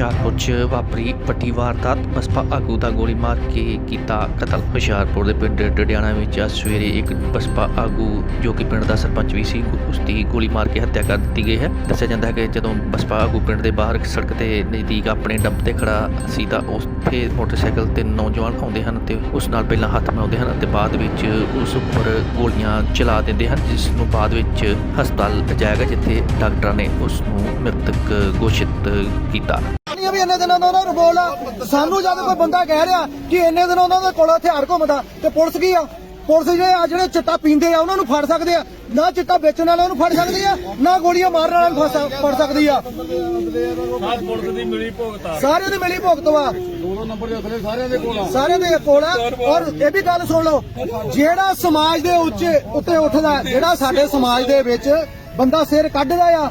ਹੁਸ਼ਿਆਰਪੁਰ 'ਚ ਵਾਪਰੀ ਪੱਟੀ ਵਾਰਦਾਤ। ਬਸਪਾ ਆਗੂ ਦਾ ਗੋਲੀ ਮਾਰ ਕੇ ਕੀਤਾ ਕਤਲ। ਹੁਸ਼ਿਆਰਪੁਰ ਦੇ ਪਿੰਡ ਡਡਿਆਣਾ ਵਿੱਚ ਅੱਜ ਸਵੇਰੇ ਇੱਕ ਬਸਪਾ ਆਗੂ, ਜੋ ਕਿ ਪਿੰਡ ਦਾ ਸਰਪੰਚ ਵੀ ਸੀ ਉਸ ਦੀ ਗੋਲੀ ਮਾਰ ਕੇ ਹੱਤਿਆ ਕਰ ਦਿੱਤੀ ਗਈ ਹੈ। ਦੱਸਿਆ ਜਾਂਦਾ ਹੈ ਕਿ ਜਦੋਂ ਬਸਪਾ ਆਗੂ ਪਿੰਡ ਦੇ ਬਾਹਰ ਸੜਕ ਦੇ ਨਜ਼ਦੀਕ ਆਪਣੇ ਡੰਪ ਤੇ ਖੜਾ ਸੀ, ਤਾਂ ਉੱਥੇ ਮੋਟਰਸਾਈਕਲ ਤੇ ਨੌਜਵਾਨ ਆਉਂਦੇ ਹਨ ਤੇ ਉਸ ਨਾਲ ਪਹਿਲਾਂ ਹੱਥ ਮਿਲਾਉਂਦੇ ਹਨ ਅਤੇ ਬਾਅਦ ਵਿੱਚ ਉਸ ਉੱਪਰ ਗੋਲੀਆਂ ਚਲਾ ਦਿੰਦੇ ਹਨ, ਜਿਸ ਨੂੰ ਬਾਅਦ ਵਿੱਚ ਹਸਪਤਾਲ ਲਿਜਾਇਆ ਗਿਆ, ਜਿੱਥੇ ਡਾਕਟਰਾਂ ਨੇ ਉਸ ਨੂੰ ਮ੍ਰਿਤਕ ਘੋਸ਼ਿਤ ਕੀਤਾ। ਵੀ ਇੰਨੇ ਦਿਨਾਂ ਦਾ ਉਹਨਾਂ ਨੂੰ ਬੋਲ ਆ। ਸਾਨੂੰ ਜਦ ਕੋਈ ਬੰਦਾ ਕਹਿ ਰਿਹਾ ਕਿ ਇੰਨੇ ਦਿਨ ਉਹਨਾਂ ਦੇ ਕੋਲ ਹਥਿਆਰ ਘੁੰਮਦਾ ਤੇ ਪੁਲਿਸ ਕੀ ਆ? ਪੁਲਿਸ ਜਿਹੜੇ ਆ ਜਿਹੜੇ ਚਿੱਟਾ ਪੀਂਦੇ ਆ ਉਹਨਾਂ ਨੂੰ ਫੜ ਸਕਦੇ ਆ। ਨਾ ਚਿੱਟਾ ਵੇਚਣ ਵਾਲਿਆਂ ਨੂੰ ਫੜ ਸਕਦੀ ਆ ਨਾ ਗੋਲੀਆਂ ਮਾਰਨ ਵਾਲਿਆਂ ਨੂੰ ਫੜ- ਫੜ ਸਕਦੀ ਆ। ਸਾਧ ਪੁਲਿਸ ਦੀ ਮਿਲੀ ਭੁਗਤਾ ਸਾਰਿਆਂ ਦੀ ਮਿਲੀ ਭੁਗਤ ਵਾ। ਦੋ ਨੰਬਰ ਦੇ ਅਸਲੇ ਸਾਰਿਆਂ ਦੇ ਕੋਲ ਆ। ਸਾਰਿਆਂ ਦੇ ਕੋਲ ਆ। ਔਰ ਇਹ ਵੀ ਗੱਲ ਸੁਣ ਲਓ ਜਿਹੜਾ ਸਮਾਜ ਦੇ ਉੱਚੇ ਉੱਤੇ ਉੱਠਦਾ ਜਿਹੜਾ ਸਾਡੇ ਸਮਾਜ ਦੇ ਵਿੱਚ ਬੰਦਾ ਸਿਰ ਕੱਢਦਾ ਆ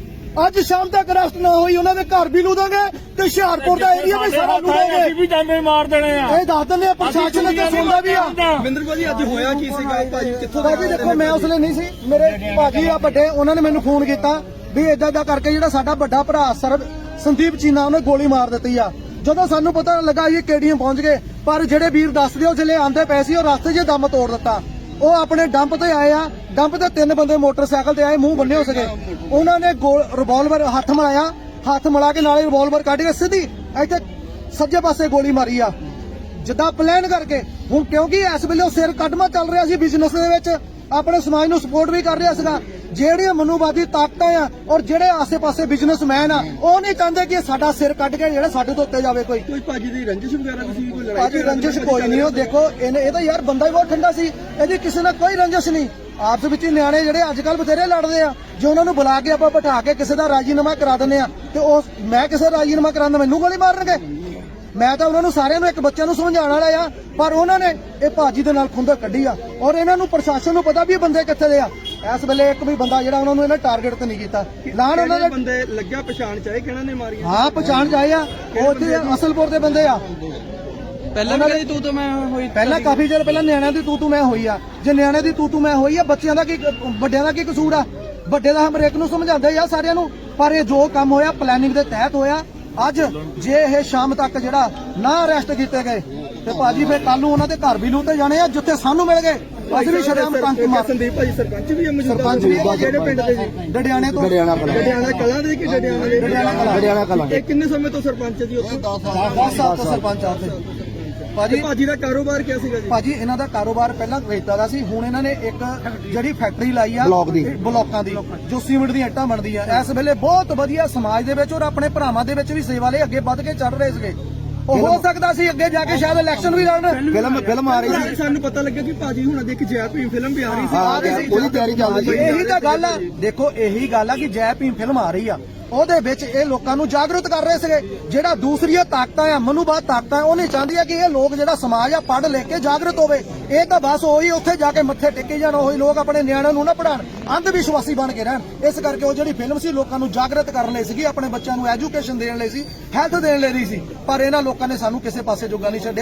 ਅੱਜ ਸ਼ਾਮ ਤੱਕ ਅਰੈਸਟ ਨਾ ਹੋਈ ਉਹਨਾਂ ਦੇ ਘਰ ਵੀ ਲੂਦਾਂਗੇ ਤੇ ਹੁਸ਼ਿਆਰਪੁਰ ਦਾ ਏਰੀਆ ਵੀ ਸਾਰਾ ਅਸੀਂ ਲੂਦਾਂਗੇ ਵੀ ਜਾਂਦੇ ਮਾਰ ਦੇਣੇ ਆ। ਇਹ ਦੱਸ ਦਿੰਦੇ ਆ ਪ੍ਰਸ਼ਾਸਨ ਅੱਗੇ ਸੁਣਦਾ ਵੀ ਆ। ਵਿੰਦਰ ਭਾਜੀ ਅੱਜ ਹੋਇਆ ਕੀ ਸੀਗਾ ਭਾਜੀ? ਕਿੱਥੋਂ ਭਾਜੀ ਦੇਖੋ ਮੈਂ ਉਸ ਲਈ ਨਹੀਂ ਸੀ। ਮੇਰੇ ਭਾਜੀ ਆ ਵੱਡੇ ਉਹਨਾਂ ਨੇ ਮੈਨੂੰ ਫੋਨ ਕੀਤਾ ਵੀ ਇਦਾਂ ਇਦਾਂ ਕਰਕੇ ਜਿਹੜਾ ਸਾਡਾ ਵੱਡਾ ਭਰਾ ਸਰਬ ਸੰਦੀਪ ਚੀਨਾ ਉਹਨੇ ਗੋਲੀ ਮਾਰ ਦਿੱਤੀ ਆ। ਜਦੋਂ ਸਾਨੂੰ ਪਤਾ ਲੱਗਾ ਇਹ ਕਿਹੜੀਆਂ ਪਹੁੰਚ ਗਏ ਪਰ ਜਿਹੜੇ ਵੀਰ ਦੱਸਦੇ ਉਹ ਜਿਹੜੇ ਆਂਦੇ ਪਏ ਸੀ ਉਹ ਰਸਤੇ 'ਚ ਦਮ ਤੋੜ ਦਿੱਤਾ। ਉਹ ਆਪਣੇ ਡੰਪ ਤੇ ਆਏ ਆ ਡੰਪ ਤੇ ਤਿੰਨ ਬੰਦੇ ਮੋਟਰਸਾਈਕਲ ਤੇ ਆਏ, ਮੂੰਹ ਬੰਨੇ ਹੋ ਸਕੇ। ਉਹਨਾਂ ਨੇ ਰਿਵਾਲਵਰ ਹੱਥ ਮਿਲਾਇਆ, ਹੱਥ ਮਿਲਾ ਕੇ ਨਾਲੇ ਰਿਵਾਲਵਰ ਕੱਢ ਕੇ ਸਿੱਧੀ ਇੱਥੇ ਸੱਜੇ ਪਾਸੇ ਗੋਲੀ ਮਾਰੀ ਆ। ਜਿੱਦਾਂ ਪਲਾਨ ਕਰਕੇ। ਹੁਣ ਕਿਉਂਕਿ ਇਸ ਵੇਲੇ ਉਹ ਸਿਰ ਕੱਢਮਾ ਚੱਲ ਰਿਹਾ ਸੀ ਬਿਜ਼ਨਸ ਦੇ ਵਿੱਚ ਆਪਣੇ ਸਮਾਜ ਨੂੰ ਸਪੋਰਟ ਵੀ ਕਰ ਰਿਹਾ ਸੀਗਾ। ਜਿਹੜੀਆਂ ਮਨੂਵਾਦੀ ਤਾਕਤਾਂ ਆ ਔਰ ਜਿਹੜੇ ਆਸੇ-ਪਾਸੇ ਬਿਜ਼ਨਸਮੈਨ ਆ ਉਹ ਨਹੀਂ ਚਾਹੁੰਦੇ ਕਿ ਸਾਡਾ ਸਿਰ ਕੱਢ ਕੇ ਜਿਹੜਾ ਸਾਡੇ ਤੋਂ ਉੱਤੇ ਜਾਵੇ ਕੋਈ। ਕੋਈ ਭਾਜੀ ਦੀ ਰੰਜਿਸ਼ ਵਗੈਰਾ ਤੁਸੀਂ ਕੋਈ ਲੜਾਈ ਭਾਜੀ ਰੰਜਿਸ਼ ਕੋਈ ਨਹੀਂ ਉਹ ਦੇਖੋ ਇਹਨੇ ਇਹ ਤਾਂ ਯਾਰ ਬੰਦਾ ਹੀ ਬਹੁਤ ਠੰਡਾ ਸੀ ਇਹਦੀ ਕਿਸੇ ਨਾਲ ਕੋਈ ਰੰਜਿਸ਼ ਨਹੀਂ। ਆਪਸ ਵਿੱਚ ਨਿਆਣੇ ਜਿਹੜੇ ਅੱਜ ਕੱਲ ਬਥੇਰੇ ਲੜਦੇ ਆ ਜੇ ਉਹਨਾਂ ਨੂੰ ਬੁਲਾ ਕੇ ਆਪਾਂ ਬਿਠਾ ਕੇ ਕਿਸੇ ਦਾ ਰਾਜੀਨਾਮਾ ਕਰਾ ਦਿੰਦੇ ਆ ਤੇ ਉਹ ਮੈਂ ਕਿਸੇ ਦਾ ਰਾਜੀਨਾਮਾ ਕਰਾਉਂਦਾ ਮੈਨੂੰ ਗੋਲੀ ਮਾਰਨਗੇ? ਮੈਂ ਤਾਂ ਉਹਨਾਂ ਨੂੰ ਸਾਰਿਆਂ ਨੂੰ ਇੱਕ ਬੱਚੇ ਨੂੰ ਸਮਝਾਉਣ ਵਾਲਾ ਆ ਪਰ ਉਹਨਾਂ ਨੇ ਇਹ ਭਾਜੀ ਦੇ ਨਾਲ ਖੁੰਦਕ ਕੱਢੀ ਆ। ਔਰ ਇਹਨਾਂ ਨੂੰ ਪ੍ਰਸ਼ਾਸਨ ਨੂੰ ਪਤਾ ਵੀ ਇਹ ਬੰਦੇ ਕਿੱਥੇ ਦੇ ਆ। ਇਸ ਵੇਲੇ ਇੱਕ ਵੀ ਬੰਦਾ ਜਿਹੜਾ ਉਹਨਾਂ ਨੂੰ ਇਹਨਾਂ ਟਾਰਗੇਟ ਤੇ ਨਹੀਂ ਕੀਤਾ। ਲਾਣ ਉਹਨਾਂ ਦੇ ਬੰਦੇ ਲੱਗਿਆ ਪਛਾਣ ਚਾਹੇ ਕਿਹਨਾਂ ਨੇ ਮਾਰੀਆਂ? ਹਾਂ ਪਛਾਣ ਜਾਏ ਆ। ਉਹ ਉੱਥੇ ਅਸਲਪੁਰ ਦੇ ਬੰਦੇ ਆ। ਪਹਿਲਾਂ ਵੀ ਕਦੀ ਤੂੰ ਤਾਂ ਮੈਂ ਹੋਈ ਪਹਿਲਾਂ ਕਾਫੀ ਚਿਰ ਪਹਿਲਾਂ ਨਿਆਣਿਆਂ ਦੀ ਤੂ ਤੂ ਮੈਂ ਹੋਈ ਆ। ਜੇ ਨਿਆਣਿਆਂ ਦੀ ਤੂ ਤੂ ਮੈਂ ਹੋਈ ਆ ਬੱਚਿਆਂ ਦਾ ਕੀ ਵੱਡਿਆਂ ਦਾ ਕੀ ਕਸੂਰ ਆ? ਵੱਡੇ ਦਾ ਹਮਰੇਕ ਨੂੰ ਸਮਝਾਉਂਦੇ ਆ ਸਾਰਿਆਂ ਨੂੰ। ਪਰ ਇਹ ਜੋ ਕੰਮ ਹੋਇਆ ਪਲੈਨਿੰਗ ਦੇ ਤਹਿਤ ਹੋਇਆ। ਅੱਜ ਜੇ ਇਹ ਸ਼ਾਮ ਤੱਕ ਜਿਹੜਾ ਨਾ ਅਰੈਸਟ ਕੀਤੇ ਗਏ ਤੇ ਭਾਜੀ ਫੇਰ ਕੱਲ ਨੂੰ ਉਹਨਾਂ ਦੇ ਘਰ ਵੀ ਲੂਤੇ ਜਾਣੇ ਆ ਜਿੱਥੇ ਸਾਨੂੰ ਮਿਲ ਗਏ। ਅਸੀਂ ਵੀ ਸ਼ਰਮ ਟੰਕ ਮਾਰ ਸੰਦੀਪ ਭਾਜੀ ਸਰਪੰਚ ਵੀ ਆ ਮੌਜੂਦਾ ਸਰਪੰਚ ਵੀ ਆ। ਕਿਹੜੇ ਪਿੰਡ ਦੇ ਜੀ। ਡੜਿਆਣੇ ਤੋਂ ਡੜਿਆਣਾ ਕਲਾਂ। ਦੇ ਕਿ ਡੜਿਆਣਾ ਦੇ? ਡੜਿਆਣਾ ਕਲਾਂ। ਇਹ ਕਿੰਨੇ ਸਮੇਂ ਤੋਂ ਸਰਪੰਚ ਜੀ ਉੱਥੇ? 10 ਸਾਲ ਤੋਂ ਸਰਪੰਚ ਆ ਉੱਥੇ। ਭਾਜੀ ਭਾਜੀ ਦਾ ਕਾਰੋਬਾਰ ਕਿਆ ਸੀਗਾ ਜੀ? ਭਾਜੀ ਇਹਨਾਂ ਦਾ ਕਾਰੋਬਾਰ ਪਹਿਲਾਂ ਵੇਚਦਾ ਦਾ ਸੀ ਹੁਣ ਇਹਨਾਂ ਨੇ ਇੱਕ ਜਿਹੜੀ ਫੈਕਟਰੀ ਲਾਈ ਆ ਬਲੌਕ ਦੀ। ਬਲੌਕਾਂ ਦੀ ਜੋ ਸੀਮਿੰਟ ਦੀਆਂ ਇੱਟਾਂ ਬਣਦੀਆਂ। ਇਸ ਵੇਲੇ ਬਹੁਤ ਵਧੀਆ ਸਮਾਜ ਦੇ ਵਿੱਚ ਔਰ ਆਪਣੇ ਭਰਾਵਾਂ ਦੇ ਵਿੱਚ ਵੀ ਸੇਵਾ ਲਈ ਅੱਗੇ ਵੱਧ ਕੇ ਚੱਲ ਰਹੇ ਸੀਗੇ। ਉਹ ਹੋ ਸਕਦਾ ਸੀ ਅੱਗੇ ਜਾ ਕੇ ਸ਼ਾਇਦ ਇਲੈਕਸ਼ਨ ਵੀ ਲੜਨ। ਫਿਲਮ ਫਿਲਮ ਆ ਰਹੀ ਸੀ। ਸਾਨੂੰ ਪਤਾ ਲੱਗਿਆ ਕਿ ਭਾਜੀ ਹੁਣਾਂ ਦੀ ਇੱਕ ਜੈ ਭੀਮ ਫਿਲਮ ਵੀ ਆ ਰਹੀ ਸੀ। ਆ ਰਹੀ ਸੀ। ਉਹਦੀ ਤਿਆਰੀ ਚੱਲਦੀ ਸੀ। ਇਹੀ ਤਾਂ ਗੱਲ ਆ। ਦੇਖੋ ਇਹੀ ਗੱਲ ਆ ਕਿ ਜੈ ਭੀਮ ਫਿਲਮ ਆ ਰਹੀ ਆ। ਉਹਦੇ ਵਿੱਚ ਇਹ ਲੋਕਾਂ ਨੂੰ ਜਾਗਰੂਕ ਕਰ ਰਹੇ ਸੀਗੇ। ਜਿਹੜਾ ਦੂਸਰੀਆਂ ਤਾਕਤਾਂ ਆ ਮਨੂਬਾਦ ਤਾਕਤਾਂ, ਉਹ ਨਹੀਂ ਚਾਹੁੰਦੀਆਂ ਕਿ ਇਹ ਲੋਕ ਜਿਹੜਾ ਸਮਾਜ ਆ, ਪੜ੍ਹ ਲਿਖ ਕੇ ਜਾਗਰੂਕ ਹੋਵੇ। ਇਹ ਤਾਂ ਬਸ ਉਹੀ ਉੱਥੇ ਜਾ ਕੇ ਮੱਥੇ ਟੇਕੇ ਜਾਣ, ਉਹੀ ਲੋਕ ਆਪਣੇ ਨਿਆਣਿਆਂ ਨੂੰ ਨਾ ਪੜਾਣ ਅੰਧ ਵਿਸ਼ਵਾਸੀ ਬਣ ਕੇ ਰਹਿਣ। ਇਸ ਕਰਕੇ ਉਹ ਜਿਹੜੀ ਫਿਲਮ ਸੀ, ਲੋਕਾਂ ਨੂੰ ਜਾਗਰਤ ਕਰਨ ਲਈ ਸੀਗੀ, ਆਪਣੇ ਬੱਚਿਆਂ ਨੂੰ ਐਜੂਕੇਸ਼ਨ ਦੇਣ ਲਈ ਸੀ ਹੈਲਥ ਦੇਣ ਲਈ ਸੀ। ਪਰ ਇਹਨਾਂ ਲੋਕਾਂ ਨੇ ਸਾਨੂੰ ਕਿਸੇ ਪਾਸੇ ਜੋਗਾ ਨਹੀਂ ਛੱਡਿਆ।